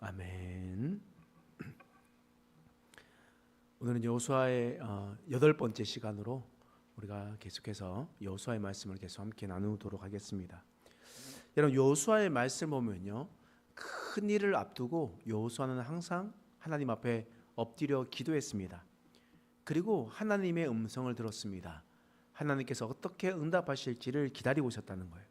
아멘. 오늘은 여호수아의 어, 여덟 번째 시간으로 우리가 계속해서 여호수아의 말씀을 계속 함께 나누도록 하겠습니다. 여러분 여호수아의 말씀 보면요 큰 일을 앞두고 여호수아는 항상 하나님 앞에 엎드려 기도했습니다. 그리고 하나님의 음성을 들었습니다. 하나님께서 어떻게 응답하실지를 기다리고 있었다는 거예요.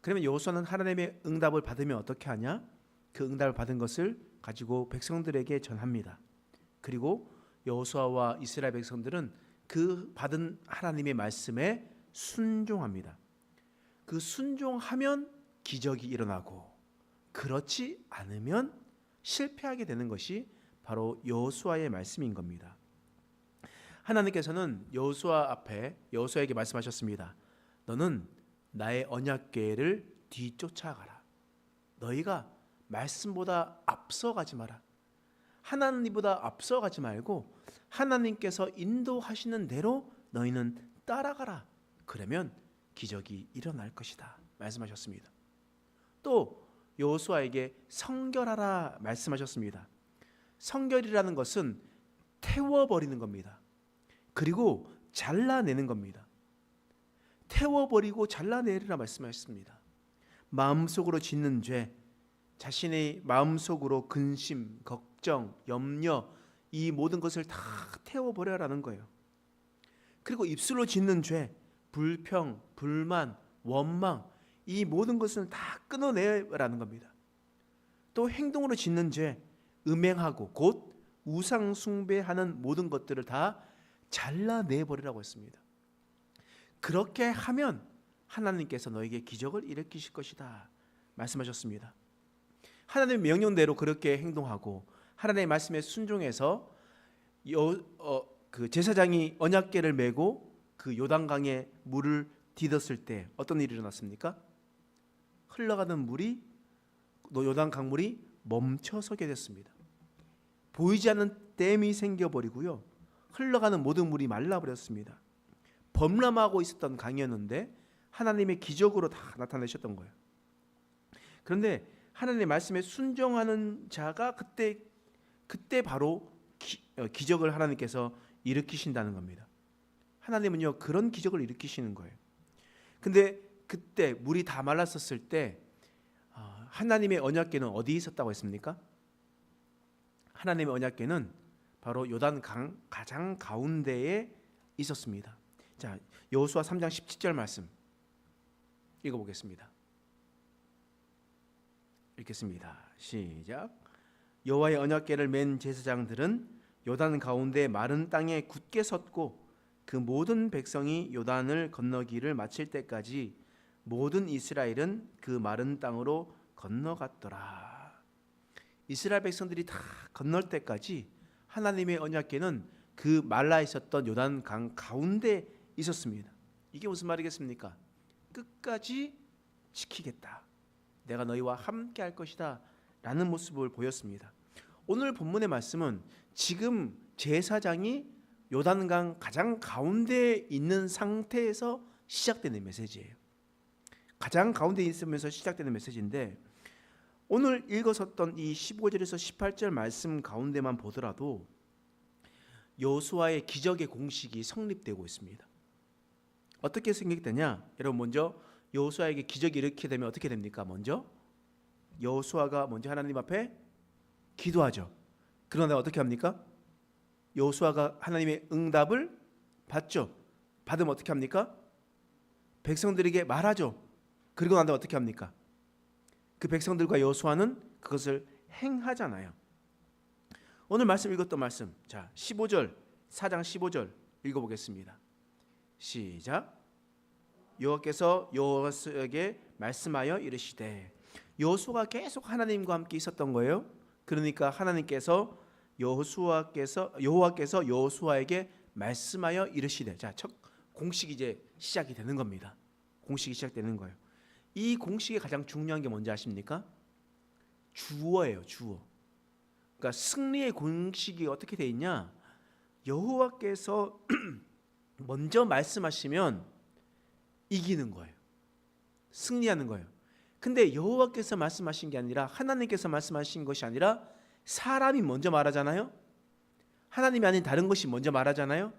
그러면 여호수아는 하나님의 응답을 받으면 어떻게 하냐? 그 응답을 받은 것을 가지고 백성들에게 전합니다. 그리고 여호수아와 이스라엘 백성들은 그 받은 하나님의 말씀에 순종합니다. 그 순종하면 기적이 일어나고 그렇지 않으면 실패하게 되는 것이 바로 여호수아의 말씀인 겁니다. 하나님께서는 여호수아 앞에 여호수아에게 말씀하셨습니다. 너는 나의 언약궤를 뒤쫓아가라. 너희가 말씀보다 앞서가지 마라. 하나님보다 앞서가지 말고 하나님께서 인도하시는 대로 너희는 따라가라. 그러면 기적이 일어날 것이다. 말씀하셨습니다. 또 여호수아에게 성결하라 말씀하셨습니다. 성결이라는 것은 태워 버리는 겁니다. 그리고 잘라내는 겁니다. 태워 버리고 잘라내리라 말씀하셨습니다. 마음속으로 짓는 죄, 자신의 마음속으로 근심, 걱정, 염려 이 모든 것을 다 태워 버려라는 거예요. 그리고 입술로 짓는 죄, 불평, 불만, 원망 이 모든 것을 다 끊어내라는 겁니다. 또 행동으로 짓는 죄, 음행하고 곧 우상 숭배하는 모든 것들을 다 잘라내 버리라고 했습니다. 그렇게 하면 하나님께서 너에게 기적을 일으키실 것이다 말씀하셨습니다. 하나님의 명령대로 그렇게 행동하고 하나님의 말씀에 순종해서 여, 어, 그 제사장이 언약궤를 메고 그 요단강에 물을 디뎠을 때 어떤 일이 일어났습니까? 흘러가는 물이 요단 강물이 멈춰서게 됐습니다. 보이지 않는 댐이 생겨버리고요. 흘러가는 모든 물이 말라버렸습니다. 범람하고 있었던 강이었는데 하나님의 기적으로 다 나타내셨던 거예요. 그런데 하나님의 말씀에 순종하는 자가 그때 그때 바로 기, 어, 기적을 하나님께서 일으키신다는 겁니다. 하나님은요 그런 기적을 일으키시는 거예요. 근데 그때 물이 다 말랐었을 때 어, 하나님의 언약궤는 어디 있었다고 했습니까? 하나님의 언약궤는 바로 요단 강 가장 가운데에 있었습니다. 자, 여호수아 3장 17절 말씀 읽어 보겠습니다. 읽겠습니다. 시작. 여호와의 언약궤를 맨 제사장들은 요단 가운데 마른 땅에 굳게 섰고 그 모든 백성이 요단을 건너기를 마칠 때까지 모든 이스라엘은 그 마른 땅으로 건너갔더라. 이스라엘 백성들이 다 건널 때까지 하나님의 언약궤는 그 말라 있었던 요단 강 가운데 있었습니다. 이게 무슨 말이겠습니까? 끝까지 지키겠다. 내가 너희와 함께 할 것이다. 라는 모습을 보였습니다. 오늘 본문의 말씀은 지금 제사장이 요단강 가장 가운데에 있는 상태에서 시작되는 메시지예요. 가장 가운데 있으면서 시작되는 메시지인데 오늘 읽었었던 이 15절에서 18절 말씀 가운데만 보더라도 여호수아의 기적의 공식이 성립되고 있습니다. 어떻게 생각되냐? 여러분 먼저 여호수아에게 기적이 이렇게 되면 어떻게 됩니까? 먼저 여호수아가 먼저 하나님 앞에 기도하죠. 그러나 어떻게 합니까? 여호수아가 하나님의 응답을 받죠. 받으면 어떻게 합니까? 백성들에게 말하죠. 그리고 난 다음에 어떻게 합니까? 그 백성들과 여호수아는 그것을 행하잖아요. 오늘 말씀 읽었던 말씀. 자, 15절. 4장 15절 읽어 보겠습니다. 시작. 여호와께서 여호수아에게 말씀하여 이르시되 여호수아가 계속 하나님과 함께 있었던 거예요. 그러니까 하나님께서 여호수아께서 여호와께서 여호수아에게 말씀하여 이르시되 자, 첫 공식이 이제 시작이 되는 겁니다. 공식이 시작되는 거예요. 이 공식의 가장 중요한 게 뭔지 아십니까? 주어예요, 주어. 그러니까 승리의 공식이 어떻게 돼 있냐? 여호와께서 먼저 말씀하시면 이기는 거예요. 승리하는 거예요. 근데 여호와께서 말씀하신 게 아니라 하나님께서 말씀하신 것이 아니라 사람이 먼저 말하잖아요. 하나님이 아닌 다른 것이 먼저 말하잖아요.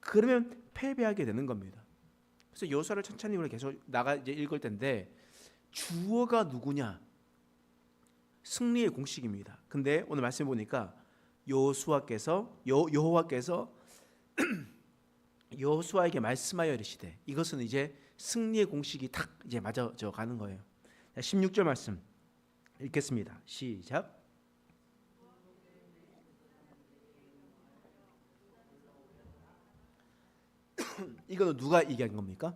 그러면 패배하게 되는 겁니다. 그래서 여호수아를 천천히 우리 계속 나가 이제 읽을 텐데 주어가 누구냐? 승리의 공식입니다. 근데 오늘 말씀 보니까 여호수아께서 여 여호와께서 여호수아에게 말씀하여 이르시되 이것은 이제 승리의 공식이 탁 이제 맞아져 가는 거예요. 자, 16절 말씀 읽겠습니다. 시작. 이거는 누가 얘기한 겁니까?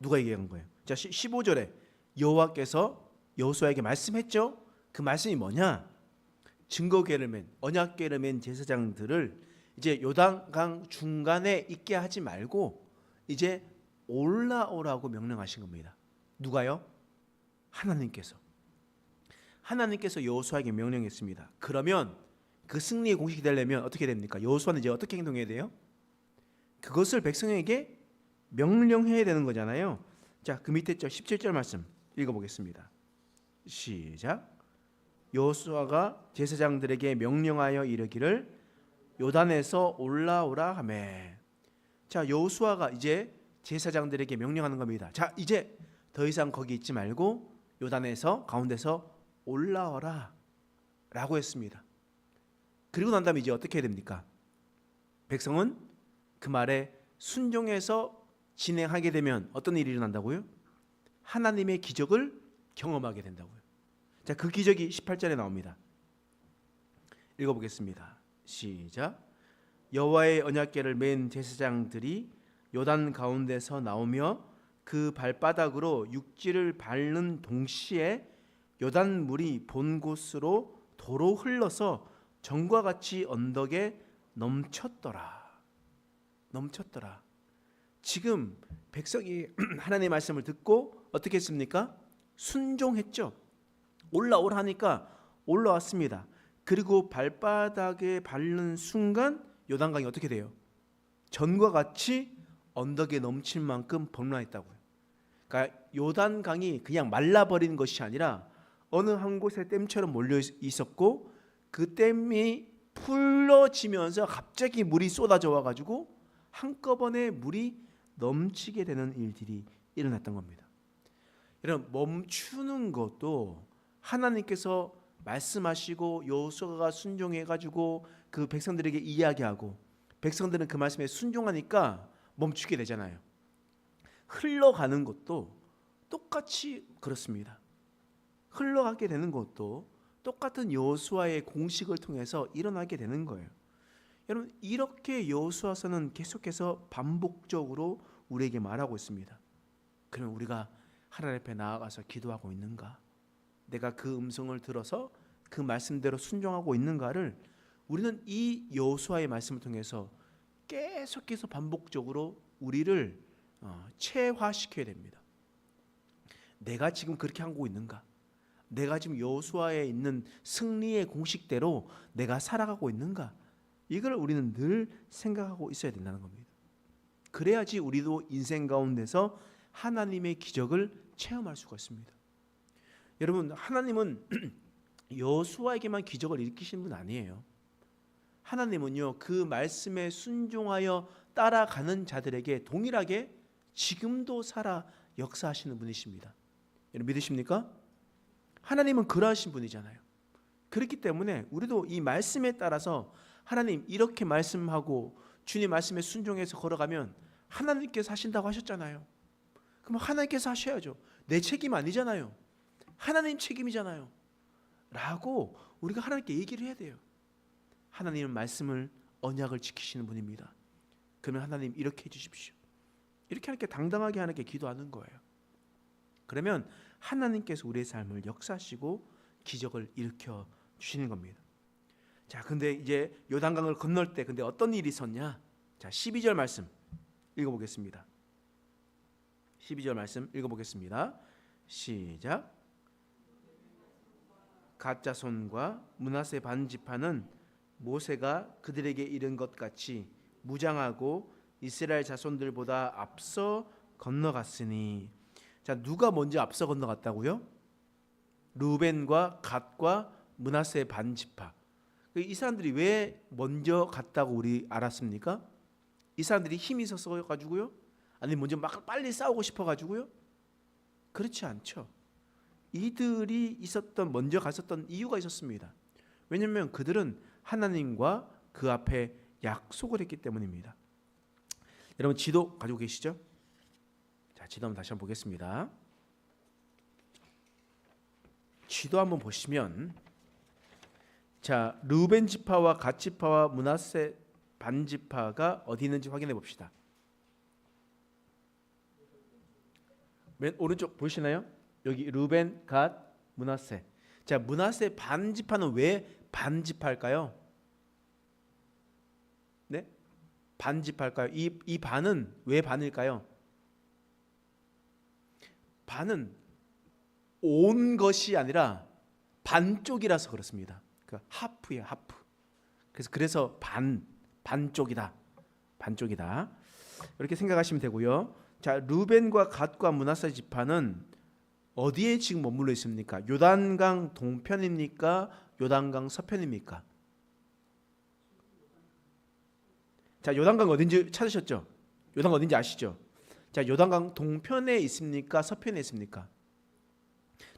누가 얘기한 거예요? 자, 15절에 여호와께서 여호수아에게 말씀했죠. 그 말씀이 뭐냐? 증거궤를 맨 언약궤를 맨 제사장들을 이제 요단강 중간에 있게 하지 말고 이제 올라오라고 명령하신 겁니다. 누가요? 하나님께서. 하나님께서 여호수아에게 명령했습니다. 그러면 그 승리의 공식이 되려면 어떻게 됩니까? 여호수아는 이제 어떻게 행동해야 돼요? 그것을 백성에게 명령해야 되는 거잖아요. 자, 그 밑에 절 17절 말씀 읽어 보겠습니다. 시작. 여호수아가 제사장들에게 명령하여 이르기를 요단에서 올라오라 하매. 자, 여호수아가 이제 제사장들에게 명령하는 겁니다. 자, 이제 더 이상 거기 있지 말고 요단에서 가운데서 올라오라 라고 했습니다. 그리고 난 다음에 이제 어떻게 해야 됩니까? 백성은 그 말에 순종해서 진행하게 되면 어떤 일이 일어난다고요? 하나님의 기적을 경험하게 된다고요. 자, 그 기적이 18절에 나옵니다. 읽어 보겠습니다. 시작. 여호와의 언약궤를 맨 제사장들이 요단 가운데서 나오며 그 발바닥으로 육지를 밟는 동시에 요단 물이 본 곳으로 도로 흘러서 전과 같이 언덕에 넘쳤더라. 넘쳤더라. 지금 백성이 하나님의 말씀을 듣고 어떻게 했습니까? 순종했죠. 올라오라 하니까 올라왔습니다. 그리고 발바닥에 밟는 순간 요단강이 어떻게 돼요? 전과 같이 언덕에 넘칠 만큼 범람했다고요. 그러니까 요단강이 그냥 말라버리는 것이 아니라 어느 한 곳에 댐처럼 몰려 있었고 그 댐이 풀러지면서 갑자기 물이 쏟아져 와가지고 한꺼번에 물이 넘치게 되는 일들이 일어났던 겁니다. 여러분 멈추는 것도 하나님께서 말씀하시고 여호수아가 순종해 가지고 그 백성들에게 이야기하고 백성들은 그 말씀에 순종하니까 멈추게 되잖아요. 흘러가는 것도 똑같이 그렇습니다. 흘러가게 되는 것도 똑같은 여호수아의 공식을 통해서 일어나게 되는 거예요. 여러분 이렇게 여호수아서는 계속해서 반복적으로 우리에게 말하고 있습니다. 그러면 우리가 하나님 앞에 나아가서 기도하고 있는가? 내가 그 음성을 들어서 그 말씀대로 순종하고 있는가를 우리는 이 여호수아의 말씀을 통해서 계속해서 반복적으로 우리를 어, 체화시켜야 됩니다. 내가 지금 그렇게 하고 있는가? 내가 지금 여호수아에 있는 승리의 공식대로 내가 살아가고 있는가? 이걸 우리는 늘 생각하고 있어야 된다는 겁니다. 그래야지 우리도 인생 가운데서 하나님의 기적을 체험할 수가 있습니다. 여러분, 하나님은 여호수아에게만 기적을 일으키신 분 아니에요. 하나님은요 그 말씀에 순종하여 따라가는 자들에게 동일하게 지금도 살아 역사하시는 분이십니다. 여러분 믿으십니까? 하나님은 그러하신 분이잖아요. 그렇기 때문에 우리도 이 말씀에 따라서 하나님 이렇게 말씀하고 주님 말씀에 순종해서 걸어가면 하나님께서 하신다고 하셨잖아요. 그럼 하나님께서 하셔야죠. 내 책임 아니잖아요. 하나님 책임이잖아요. 라고 우리가 하나님께 얘기를 해야 돼요. 하나님은 말씀을 언약을 지키시는 분입니다. 그러면 하나님 이렇게 해 주십시오. 이렇게 하나님께 당당하게 하나님께 기도하는 거예요. 그러면 하나님께서 우리의 삶을 역사하시고 기적을 일으켜 주시는 겁니다. 자, 근데 이제 요단강을 건널 때 근데 어떤 일이 있었냐? 자, 12절 말씀 읽어 보겠습니다. 12절 말씀 읽어 보겠습니다. 시작. 가짜 손과 문하세 반 지파는 모세가 그들에게 이른 것 같이 무장하고 이스라엘 자손들보다 앞서 건너갔으니 자, 누가 먼저 앞서 건너갔다고요? 루벤과 갓과 문하세 반 지파. 그이 사람들이 왜 먼저 갔다고 우리 알았습니까? 이 사람들이 힘이 있어서 가지고요? 아니 먼저 막 빨리 싸우고 싶어 가지고요? 그렇지 않죠. 이들이 있었던 먼저 갔었던 이유가 있었습니다. 왜냐하면 그들은 하나님과 그 앞에 약속을 했기 때문입니다. 여러분 지도 가지고 계시죠? 자, 지도 한번 다시 한번 보겠습니다. 지도 한번 보시면 자, 루벤 지파와 갓 지파와 문하세 반 지파가 어디 있는지 확인해 봅시다. 맨 오른쪽 보이시나요? 여기 루벤, 갓, 문하세. 자, 문하세 반 지파는 왜 반 지파일까요? 네? 반 지파일까요? 이, 이 반은 왜 반일까요? 반은 온 것이 아니라 반쪽이라서 그렇습니다. 그 하프예요, 하프. 그래서 그래서 반 반쪽이다. 반쪽이다. 이렇게 생각하시면 되고요. 자, 루벤과 갓과 문하세 지파는 어디에 지금 머물러 있습니까? 요단강 동편입니까? 요단강 서편입니까? 자, 요단강 어딘지 찾으셨죠? 요단강 어딘지 아시죠? 자, 요단강 동편에 있습니까? 서편에 있습니까?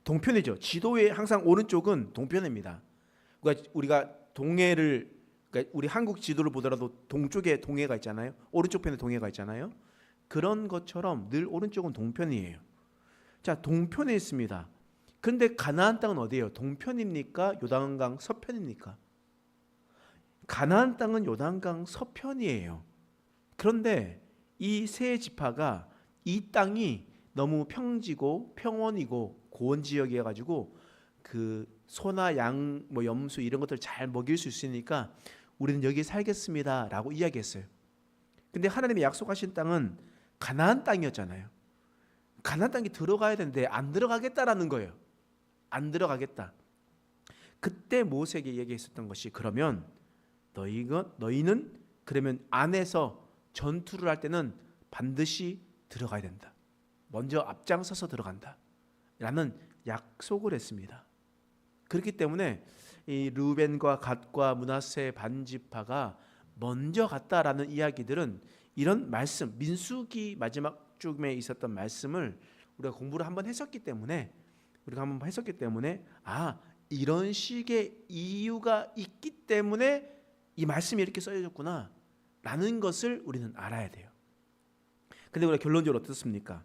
동편이죠. 지도의 항상 오른쪽은 동편입니다. 그러니까 우리가 동해를 그러니까 우리 한국 지도를 보더라도 동쪽에 동해가 있잖아요. 오른쪽 편에 동해가 있잖아요. 그런 것처럼 늘 오른쪽은 동편이에요. 자, 동편에 있습니다. 그런데 가나안 땅은 어디예요? 동편입니까? 요단강 서편입니까? 가나안 땅은 요단강 서편이에요. 그런데 이 세 지파가 이 땅이 너무 평지고 평원이고 고원 지역이어 가지고 그 소나 양, 뭐 염소 이런 것들 잘 먹일 수 있으니까 우리는 여기 살겠습니다라고 이야기했어요. 근데 하나님이 약속하신 땅은 가나안 땅이었잖아요. 가나안 땅에 들어가야 되는데 안 들어가겠다라는 거예요. 안 들어가겠다. 그때 모세에게 얘기했었던 것이 그러면 너희가 너희는 그러면 안에서 전투를 할 때는 반드시 들어가야 된다. 먼저 앞장서서 들어간다. 라는 약속을 했습니다. 그렇기 때문에 이 루벤과 갓과 문하세 반지파가 먼저 갔다라는 이야기들은 이런 말씀 민수기 마지막 쯤에 있었던 말씀을 우리가 공부를 한번 했었기 때문에 우리가 한번 했었기 때문에 아 이런 식의 이유가 있기 때문에 이 말씀이 이렇게 써졌구나 라는 것을 우리는 알아야 돼요. 근데 우리가 결론적으로 어떻습니까?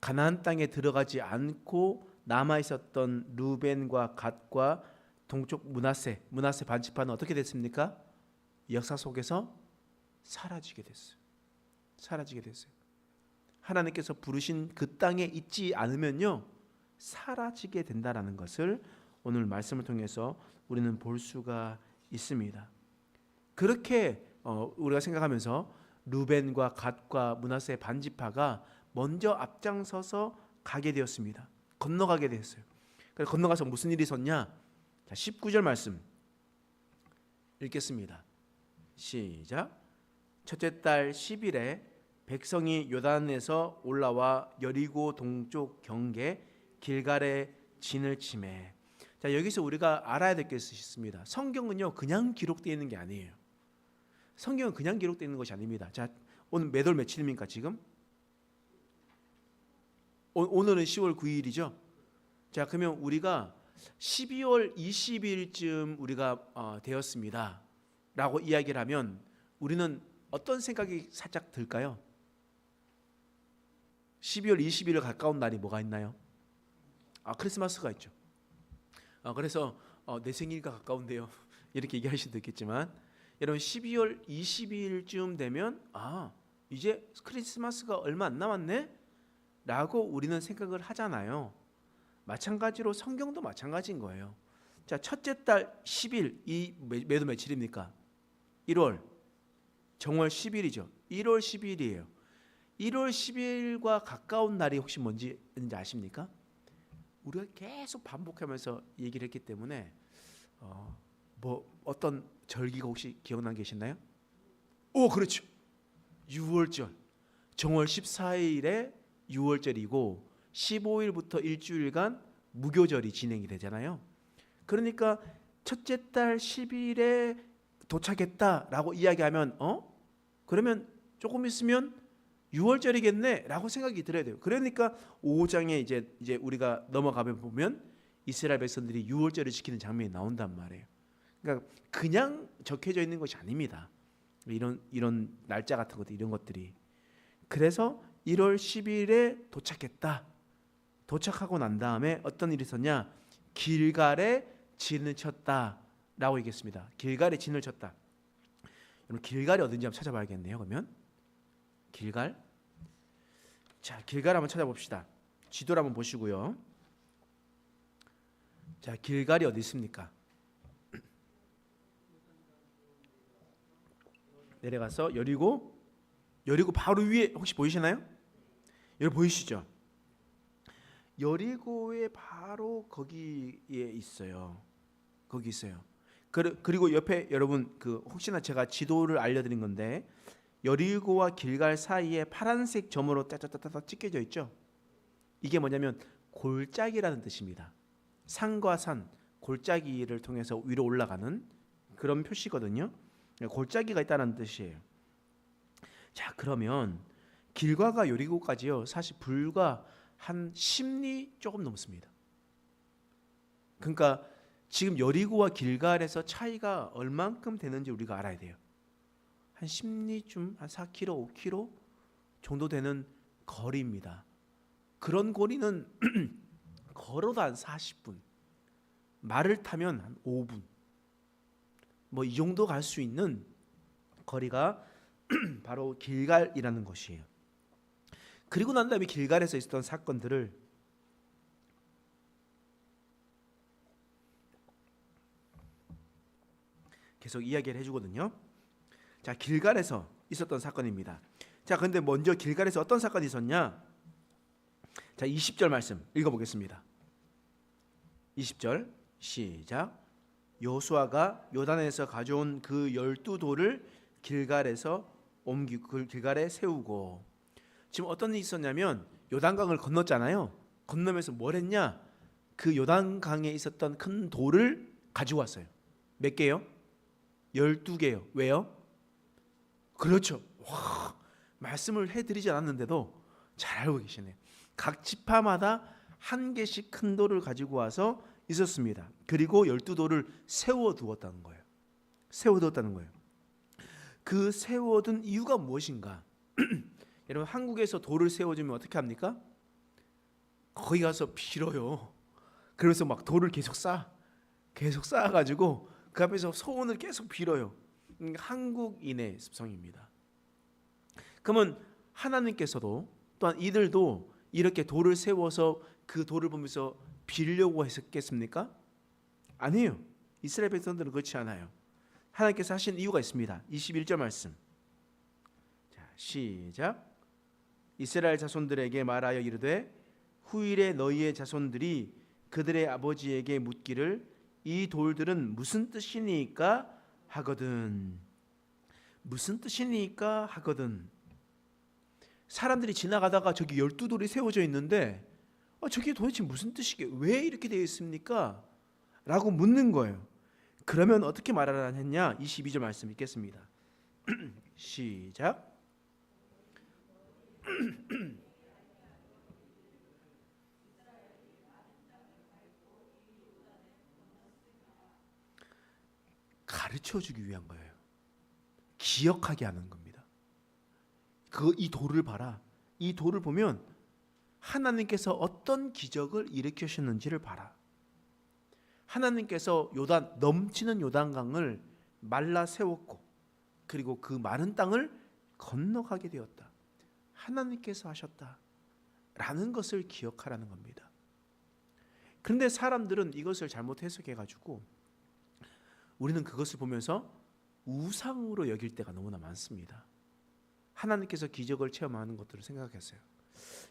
가나안 땅에 들어가지 않고 남아 있었던 루벤과 갓과 동쪽 문하세 문하세 반지파는 어떻게 됐습니까? 역사 속에서 사라지게 됐어요. 사라지게 됐어요. 하나님께서 부르신 그 땅에 있지 않으면요 사라지게 된다라는 것을 오늘 말씀을 통해서 우리는 볼 수가 있습니다. 그렇게 어, 우리가 생각하면서 루벤과 갓과 문하세 반지파가 먼저 앞장서서 가게 되었습니다. 건너가게 되었어요. 그래서 건너가서 무슨 일이 있었냐? 자, 19절 말씀 읽겠습니다. 시작. 첫째 달 10일에 백성이 요단에서 올라와 여리고 동쪽 경계 길갈에 진을 치매. 자, 여기서 우리가 알아야 될 게 있습니다. 성경은요, 그냥 기록되어 있는 게 아니에요. 성경은 그냥 기록되어 있는 것이 아닙니다. 자, 오늘 몇월 며칠입니까, 지금? 오, 늘은 10월 9일이죠. 자, 그러면 우리가 12월 20일쯤 우리가 어, 되었습니다. 라고 이야기를 하면 우리는 어떤 생각이 살짝 들까요? 12월 20일에 가까운 날이 뭐가 있나요? 아, 크리스마스가 있죠. 아, 그래서 어, 내 생일과 가까운데요. 이렇게 얘기할 수도 있겠지만 여러분 12월 20일쯤 되면 아, 이제 크리스마스가 얼마 안 남았네? 라고 우리는 생각을 하잖아요. 마찬가지로 성경도 마찬가지인 거예요. 자, 첫째 달 10일 이 매도 며칠입니까? 1월 정월 10일이죠. 1월 10일이에요. 1월 10일과 가까운 날이 혹시 뭔지 아십니까? 우리가 계속 반복하면서 얘기를 했기 때문에 어, 뭐 어떤 절기가 혹시 기억난 계시나요? 오, 그렇죠. 6월절. 정월 14일에 6월절이고 15일부터 일주일간 무교절이 진행이 되잖아요. 그러니까 첫째 달 10일에 도착했다라고 이야기하면 어? 그러면 조금 있으면 6월절이겠네라고 생각이 들어야 돼요. 그러니까 5장에 이제 이제 우리가 넘어가면 보면 이스라엘 백성들이 6월절을 지키는 장면이 나온단 말이에요. 그러니까 그냥 적혀져 있는 것이 아닙니다. 이런 이런 날짜 같은 것들 이런 것들이 그래서 1월 10일에 도착했다. 도착하고 난 다음에 어떤 일이 있었냐? 길갈에 진을 쳤다라고 얘기했습니다. 길갈에 진을 쳤다. 여러분 길갈이 어딘지 한번 찾아봐야겠네요. 그러면 길갈 자 길갈 한번 찾아봅시다. 지도를 한번 보시고요. 자 길갈이 어디 있습니까? 내려가서 여리고 여리고 바로 위에 혹시 보이시나요? 여기 보이시죠? 여리고의 바로 거기에 있어요. 거기 있어요. 그리- 그리고 옆에 여러분 그 혹시나 제가 지도를 알려드린 건데 여리고와 길갈 사이에 파란색 점으로 따따따따 찍혀져 있죠. 이게 뭐냐면 골짜기라는 뜻입니다. 산과 산 골짜기를 통해서 위로 올라가는 그런 표시거든요. 골짜기가 있다는 뜻이에요. 자 그러면 길과가 여리고까지요. 사실 불과 한 10리 조금 넘습니다. 그러니까 지금 여리고와 길갈에서 차이가 얼만큼 되는지 우리가 알아야 돼요. 한 10리쯤 한 4km, 5km 정도 되는 거리입니다. 그런 거리는 걸어도 한 40분, 말을 타면 한 5분, 뭐 이 정도 갈 수 있는 거리가 바로 길갈이라는 것이에요. 그리고 난 다음에 길갈에서 있었던 사건들을 계속 이야기를 해주거든요. 자, 길갈에서 있었던 사건입니다. 자, 근데 먼저 길갈에서 어떤 사건이 있었냐? 자, 20절 말씀 읽어 보겠습니다. 20절 시작. 요수아가 요단에서 가져온 그 열두 돌을 길갈에서 옮기 그 길갈에 세우고 지금 어떤 일이 있었냐면 요단강을 건넜잖아요. 건너면서 뭘 했냐? 그 요단강에 있었던 큰 돌을 가지고 왔어요. 몇 개요? 12개요. 왜요? 그렇죠. 와, 말씀을 해 드리지 않았는데도 잘 알고 계시네요. 각 지파마다 한 개씩 큰 돌을 가지고 와서 있었습니다. 그리고 12돌을 세워 두었다는 거예요. 세워 두었다는 거예요. 그 세워둔 이유가 무엇인가? 여러분 한국에서 돌을 세워주면 어떻게 합니까? 거기 가서 빌어요. 그래서 막 돌을 계속 쌓아, 계속 쌓아가지고 그 앞에서 소원을 계속 빌어요. 음, 한국인의 습성입니다. 그러면 하나님께서도 또한 이들도 이렇게 돌을 세워서 그 돌을 보면서 빌려고 했겠습니까? 아니에요. 이스라엘 백성들은 그렇지 않아요. 하나님께서 하신 이유가 있습니다. 21절 말씀. 자, 시작. 이스라엘 자손들에게 말하여 이르되 후일에 너희의 자손들이 그들의 아버지에게 묻기를 이 돌들은 무슨 뜻이니까 하거든. 무슨 뜻이니까 하거든. 사람들이 지나가다가 저기 열두 돌이 세워져 있는데 어, 저게 도대체 무슨 뜻이게? 왜 이렇게 되어 있습니까? 라고 묻는 거예요. 그러면 어떻게 말하라 했냐? 22절 말씀 읽겠습니다. 시작. 가르쳐 주기 위한 거예요. 기억하게 하는 겁니다. 그 이 돌을 봐라. 이 돌을 보면 하나님께서 어떤 기적을 일으키셨는지를 봐라. 하나님께서 요단 넘치는 요단강을 말라 세웠고 그리고 그 많은 땅을 건너가게 되었다. 하나님께서 하셨다. 라는 것을 기억하라는 겁니다. 그런데 사람들은 이것을 잘못 해석해 가지고 우리는 그것을 보면서 우상으로 여길 때가 너무나 많습니다. 하나님께서 기적을 체험하는 것들을 생각했어요.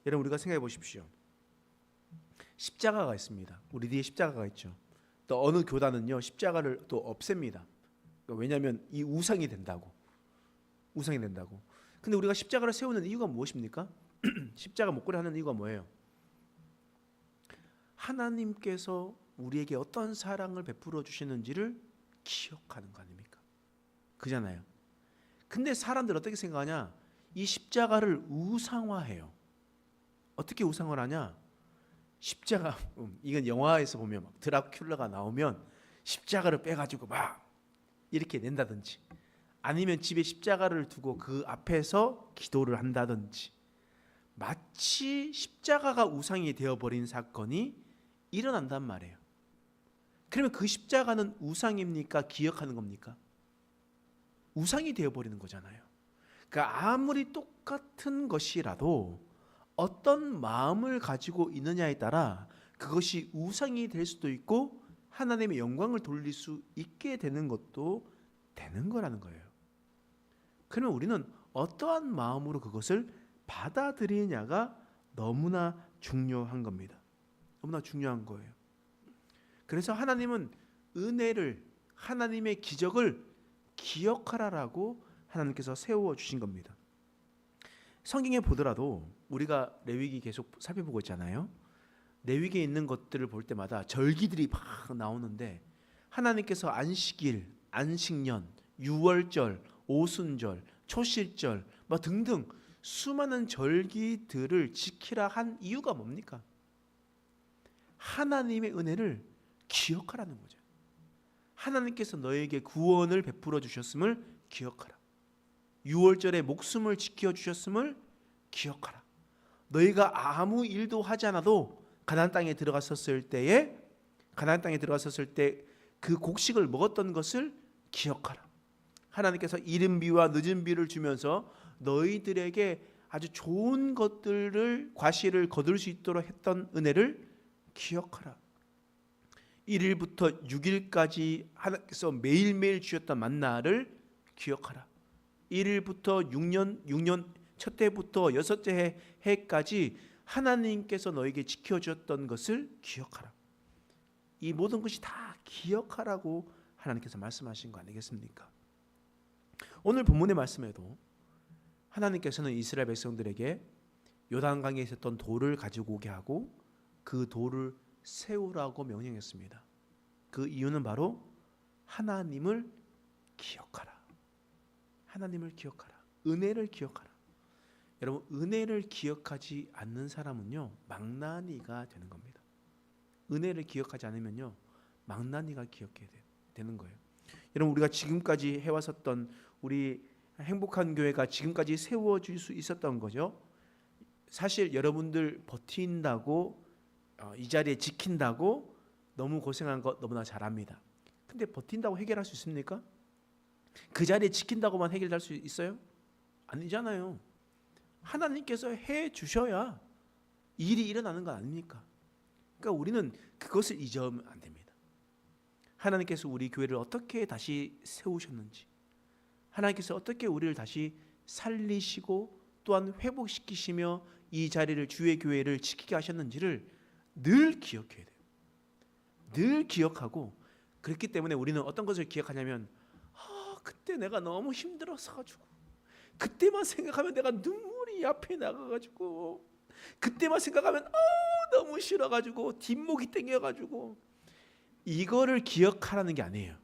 여러분 우리가 생각해 보십시오. 십자가가 있습니다. 우리 뒤에 십자가가 있죠. 또 어느 교단은요 십자가를 또 없앱니다. 왜냐하면 이 우상이 된다고. 우상이 된다고. 근데 우리가 십자가를 세우는 이유가 무엇입니까? 십자가 목걸이 하는 이유가 뭐예요? 하나님께서 우리에게 어떤 사랑을 베풀어 주시는지를 기억하는 거 아닙니까? 그잖아요. 근데 사람들 어떻게 생각하냐? 이 십자가를 우상화해요. 어떻게 우상을 하냐? 십자가 음, 이건 영화에서 보면 막 드라큘라가 나오면 십자가를 빼가지고 막 이렇게 낸다든지 아니면 집에 십자가를 두고 그 앞에서 기도를 한다든지 마치 십자가가 우상이 되어버린 사건이 일어난단 말이에요. 그러면 그 십자가는 우상입니까? 기억하는 겁니까? 우상이 되어버리는 거잖아요. 그러니까 아무리 똑같은 것이라도 어떤 마음을 가지고 있느냐에 따라 그것이 우상이 될 수도 있고 하나님의 영광을 돌릴 수 있게 되는 것도 되는 거라는 거예요. 그러면 우리는 어떠한 마음으로 그것을 받아들이냐가 너무나 중요한 겁니다. 너무나 중요한 거예요. 그래서 하나님은 은혜를 하나님의 기적을 기억하라라고 하나님께서 세워 주신 겁니다. 성경에 보더라도 우리가 레위기 계속 살펴보고 있잖아요. 레위기에 있는 것들을 볼 때마다 절기들이 막 나오는데 하나님께서 안식일, 안식년, 유월절, 오순절, 초실절 뭐 등등 수많은 절기들을 지키라 한 이유가 뭡니까? 하나님의 은혜를 기억하라는 거죠. 하나님께서 너에게 구원을 베풀어 주셨음을 기억하라. 유월절에 목숨을 지켜 주셨음을 기억하라. 너희가 아무 일도 하지 않아도 가나안 땅에 들어갔었을 때에 가나안 땅에 들어갔었을 때 그 곡식을 먹었던 것을 기억하라. 하나님께서 이른 비와 늦은 비를 주면서 너희들에게 아주 좋은 것들을 과실을 거둘 수 있도록 했던 은혜를 기억하라. 1일부터 6일까지 하나님께서 매일매일 주셨던 만나를 기억하라. 1일부터 6년 6년 첫 해부터 여섯째 해, 해까지 하나님께서 너에게 지켜 주었던 것을 기억하라. 이 모든 것이 다 기억하라고 하나님께서 말씀하신 거 아니겠습니까? 오늘 본문의 말씀에도 하나님께서는 이스라엘 백성들에게 요단강에 있었던 돌을 가지고 오게 하고 그 돌을 세우라고 명령했습니다. 그 이유는 바로 하나님을 기억하라. 하나님을 기억하라. 은혜를 기억하라. 여러분 은혜를 기억하지 않는 사람은요 망나니가 되는 겁니다. 은혜를 기억하지 않으면요 망나니가 기억해 되는 거예요. 여러분 우리가 지금까지 해왔었던 우리 행복한 교회가 지금까지 세워질 수 있었던 거죠. 사실 여러분들 버틴다고 어, 이 자리에 지킨다고 너무 고생한 거 너무나 잘합니다. 근데 버틴다고 해결할 수 있습니까? 그 자리에 지킨다고만 해결할 수 있어요? 아니잖아요. 하나님께서 해 주셔야 일이 일어나는 거 아닙니까? 그러니까 우리는 그것을 잊으면 안 됩니다. 하나님께서 우리 교회를 어떻게 다시 세우셨는지, 하나님께서 어떻게 우리를 다시 살리시고 또한 회복시키시며 이 자리를 주의 교회를 지키게 하셨는지를 늘 기억해야 돼요. 늘 기억하고 그렇기 때문에 우리는 어떤 것을 기억하냐면 아 그때 내가 너무 힘들었어 가지고 그때만 생각하면 내가 눈물이 앞에 나가 가지고 그때만 생각하면 아 너무 싫어 가지고 뒷목이 땡겨 가지고 이거를 기억하라는 게 아니에요.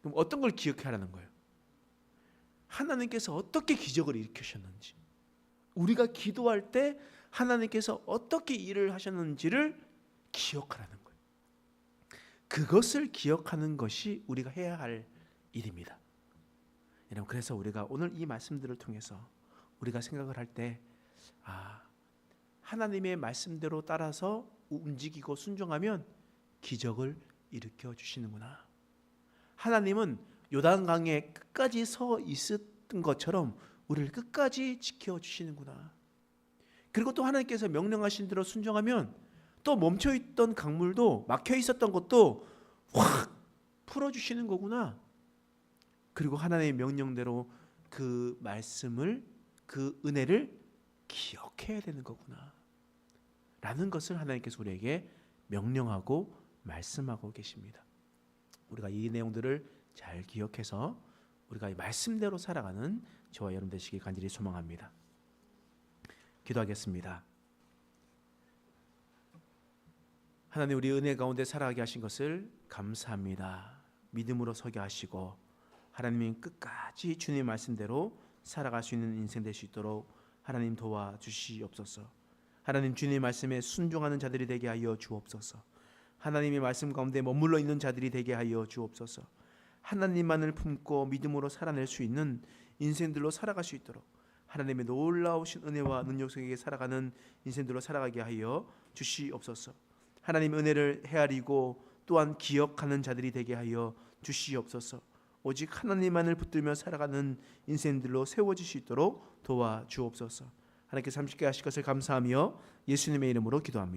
그럼 어떤 걸 기억하라는 거예요? 하나님께서 어떻게 기적을 일으키셨는지 우리가 기도할 때 하나님께서 어떻게 일을 하셨는지를 기억하라는 거예요. 그것을 기억하는 것이 우리가 해야 할 일입니다. 여러분 그래서 우리가 오늘 이 말씀들을 통해서 우리가 생각을 할 때 아, 하나님의 말씀대로 따라서 움직이고 순종하면 기적을 일으켜 주시는구나. 하나님은 요단강에 끝까지 서 있었던 것처럼 우리를 끝까지 지켜 주시는구나. 그리고 또 하나님께서 명령하신 대로 순종하면 또 멈춰 있던 강물도 막혀 있었던 것도 확 풀어 주시는 거구나. 그리고 하나님의 명령대로 그 말씀을 그 은혜를 기억해야 되는 거구나. 라는 것을 하나님께서 우리에게 명령하고 말씀하고 계십니다. 우리가 이 내용들을 잘 기억해서 우리가 이 말씀대로 살아가는 저와 여러분 되시길 간절히 소망합니다. 기도하겠습니다. 하나님 우리 은혜 가운데 살아가게 하신 것을 감사합니다. 믿음으로 서게 하시고 하나님이 끝까지 주님 말씀대로 살아갈 수 있는 인생 될 수 있도록 하나님 도와 주시옵소서. 하나님 주님 말씀에 순종하는 자들이 되게 하여 주옵소서. 하나님의 말씀 가운데 머물러 있는 자들이 되게 하여 주옵소서. 하나님만을 품고 믿음으로 살아낼 수 있는 인생들로 살아갈 수 있도록 하나님의 놀라우신 은혜와 능력 속에 살아가는 인생들로 살아가게 하여 주시옵소서. 하나님 은혜를 헤아리고 또한 기억하는 자들이 되게 하여 주시옵소서. 오직 하나님만을 붙들며 살아가는 인생들로 세워질 수 있도록 도와 주옵소서. 하나님께서 30개 하실 것을 감사하며 예수님의 이름으로 기도합니다.